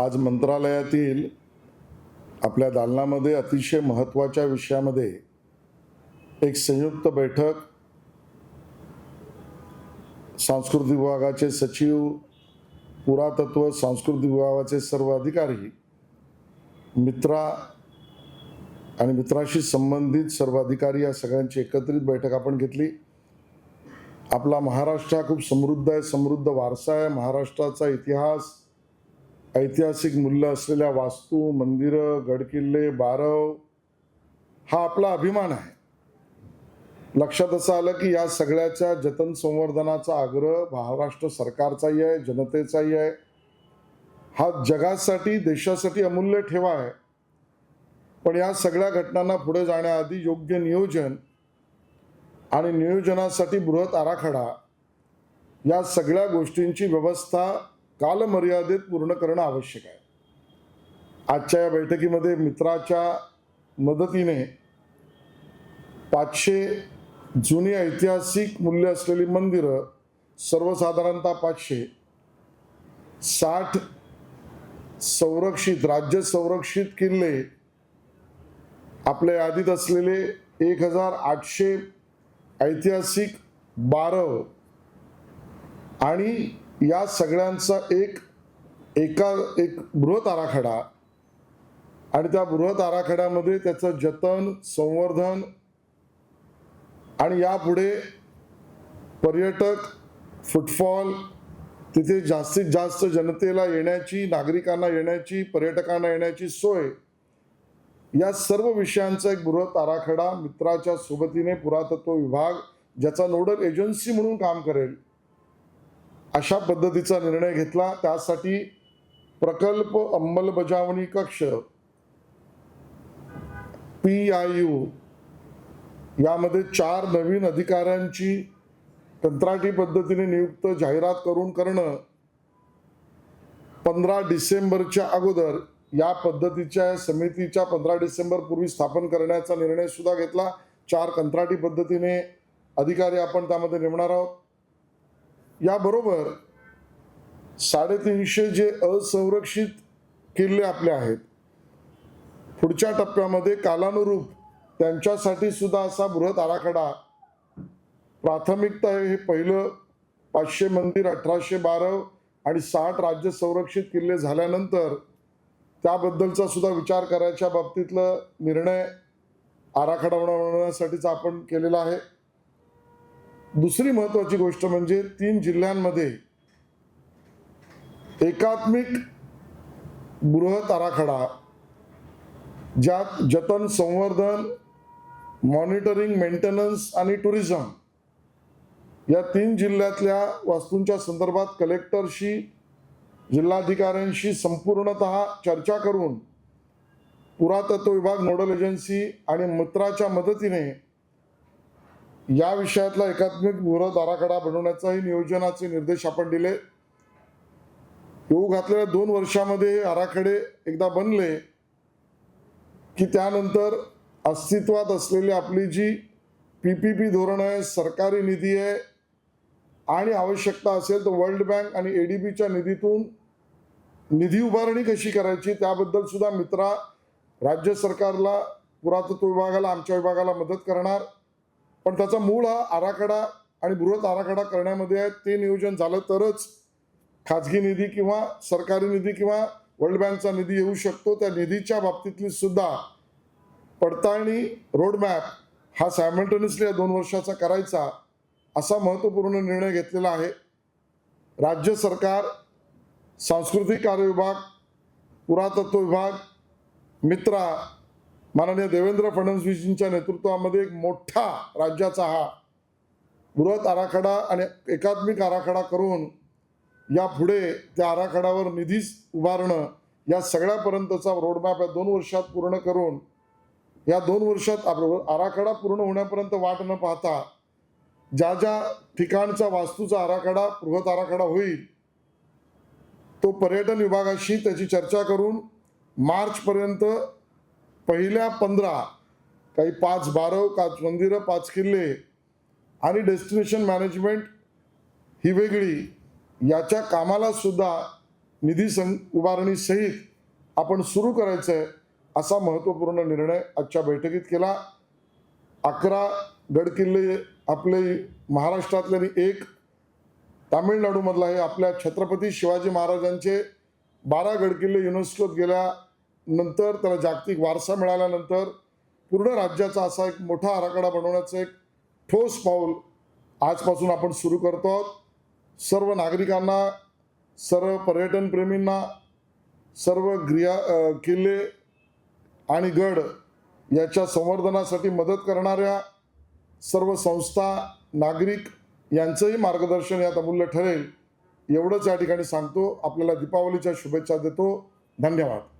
आज मंत्रालयातील आपल्या दालनामध्ये अतिशय महत्त्वाच्या विषयामध्ये एक संयुक्त बैठक सांस्कृतिक विभागाचे सचिव पुरातत्व सांस्कृतिक विभागाचे सर्व अधिकारी मित्रा आणि मित्राशी संबंधित सर्व अधिकारी या सगळ्यांची एकत्रित बैठक आपण घेतली. आपला महाराष्ट्र हा खूप समृद्ध आहे समृद्ध वारसा आहे. महाराष्ट्राचा इतिहास ऐतिहासिक मूल्य असलेल्या वास्तू मंदिरं गडकिल्ले बारव हा आपला अभिमान आहे. लक्षात असं आलं की या सगळ्याच्या जतन संवर्धनाचा आग्रह महाराष्ट्र सरकारचाही आहे जनतेचाही आहे. हा जगासाठी देशासाठी अमूल्य ठेवा आहे. पण या सगळ्या घटनांना पुढे जाण्याआधी योग्य नियोजन आणि नियोजनासाठी बृहत आराखडा या सगळ्या गोष्टींची व्यवस्था कालमर्यादेत पूर्ण करणं आवश्यक आहे. आजच्या या बैठकीमध्ये मित्राच्या मदतीने पाचशे जुनी ऐतिहासिक मूल्य असलेली मंदिरं सर्वसाधारणतः पाचशे साठ संरक्षित राज्य संरक्षित किल्ले आपल्या यादीत असलेले एक हजार आठशे ऐतिहासिक बारव आणि या सगळ्यांचा एक एका एक बृहत आराखडा. आणि त्या बृहत आराखड्यामध्ये त्याचं जतन संवर्धन आणि यापुढे पर्यटक फुटफॉल तिथे जास्तीत जास्त जनतेला येण्याची नागरिकांना येण्याची पर्यटकांना येण्याची सोय या सर्व विषयांचा एक बृहत आराखडा मित्राच्या सोबतीने पुरातत्व विभाग ज्याचा नोडल एजन्सी म्हणून काम करेल अशा पद्धतीचा निर्णय घेतला. त्यासाठी प्रकल्प अंमलबजावणी कक्ष पी आय यू यामध्ये चार नवीन अधिकाऱ्यांची कंत्राटी पद्धतीने नियुक्त जाहिरात करून करणं पंधरा डिसेंबरच्या अगोदर या पद्धतीच्या समितीच्या पंधरा डिसेंबर पूर्वी स्थापन करण्याचा निर्णय सुद्धा घेतला. चार कंत्राटी पद्धतीने अधिकारी आपण त्यामध्ये नेमणार आहोत. याबरोबर साडेतीनशे जे असंरक्षित किल्ले आपले आहेत पुढच्या टप्प्यामध्ये कालानुरूप त्यांच्यासाठी सुद्धा असा बृहत आराखडा प्राथमिकता आहे. हे पहिलं पाचशे मंदिर अठराशे बारा आणि साठ राज्य संरक्षित किल्ले झाल्यानंतर त्याबद्दलचा सुद्धा विचार करायच्या बाबतीतलं निर्णय आराखडा बनवण्यासाठीच आपण केलेला आहे. दुसरी महत्वाची गोष्ट म्हणजे तीन जिल्ह्यांमध्ये एकात्मिक बृहत आराखडा ज्यात जतन संवर्धन मॉनिटरिंग मेंटेनन्स आणि टुरिझम या तीन जिल्ह्यातल्या वास्तूंच्या संदर्भात कलेक्टरशी जिल्हाधिकाऱ्यांशी संपूर्णत चर्चा करून पुरातत्व विभाग नोडल एजन्सी आणि मित्राच्या मदतीने या विषयातला एकात्मिक मुहूर्त आराखडा बनवण्याचाही नियोजनाचे निर्देश आपण दिले. येऊ घातलेल्या दोन वर्षामध्ये आराखडे एकदा बनले की त्यानंतर अस्तित्वात असलेली आपली जी पी पी पी धोरण आहे सरकारी निधी आहे आणि आवश्यकता असेल तर वर्ल्ड बँक आणि ए डी बीच्या निधीतून निधी उभारणी कशी करायची त्याबद्दल सुद्धा मित्रा राज्य सरकारला पुरातत्व विभागाला आमच्या विभागाला मदत करणार. पण त्याचा मूळ हा आराखडा आणि बृहत आराखडा करण्यामध्ये आहे. ते नियोजन झालं तरच खाजगी निधी किंवा सरकारी निधी किंवा वर्ल्ड बँकचा निधी येऊ शकतो. त्या निधीच्या बाबतीतली सुद्धा पडताळणी रोडमॅप हा सायमल्टेनियसली या दोन वर्षाचा करायचा असा महत्त्वपूर्ण निर्णय घेतलेला आहे. राज्य सरकार सांस्कृतिक कार्य विभाग पुरातत्व विभाग मित्रा माननीय देवेंद्र फडणवीसजींच्या नेतृत्वामध्ये एक मोठा राज्याचा हा बृहत आराखडा आणि एकात्मिक आराखडा करून यापुढे त्या आराखड्यावर निधीच उभारणं या सगळ्यापर्यंतचा रोडमॅप या दोन वर्षात पूर्ण करून या दोन वर्षात आप- आराखडा पूर्ण होण्यापर्यंत वाट न पाहता ज्या ज्या ठिकाणचा वास्तूचा आराखडा बृहत आराखडा होईल तो पर्यटन विभागाशी त्याची चर्चा करून मार्चपर्यंत पहिल्या पंधरा काही पाच बारव पाच मंदिरं पाच किल्ले आणि डेस्टिनेशन मॅनेजमेंट ही वेगळी याच्या कामाला सुद्धा निधी सं उभारणीसहित आपण सुरू करायचं आहे असा महत्त्वपूर्ण निर्णय आजच्या बैठकीत केला. अकरा गडकिल्ले आपले महाराष्ट्रातले आणि एक तामिळनाडूमधला हे आपल्या छत्रपती शिवाजी महाराजांचे बारा गडकिल्ले युनेस्कोत नंतर त्याला जागतिक वारसा मिळाल्यानंतर पूर्ण राज्याचा असा एक मोठा आराखडा बनवण्याचं एक ठोस पाऊल आजपासून आपण सुरू करतो आहोत. सर्व नागरिकांना सर्व पर्यटनप्रेमींना सर्व ग्रिया किल्ले आणि गड याच्या संवर्धनासाठी मदत करणाऱ्या सर्व संस्था नागरिक यांचंही मार्गदर्शन यात अमूल्य ठरेल. एवढंच या ठिकाणी सांगतो. आपल्याला दीपावलीच्या शुभेच्छा देतो. धन्यवाद.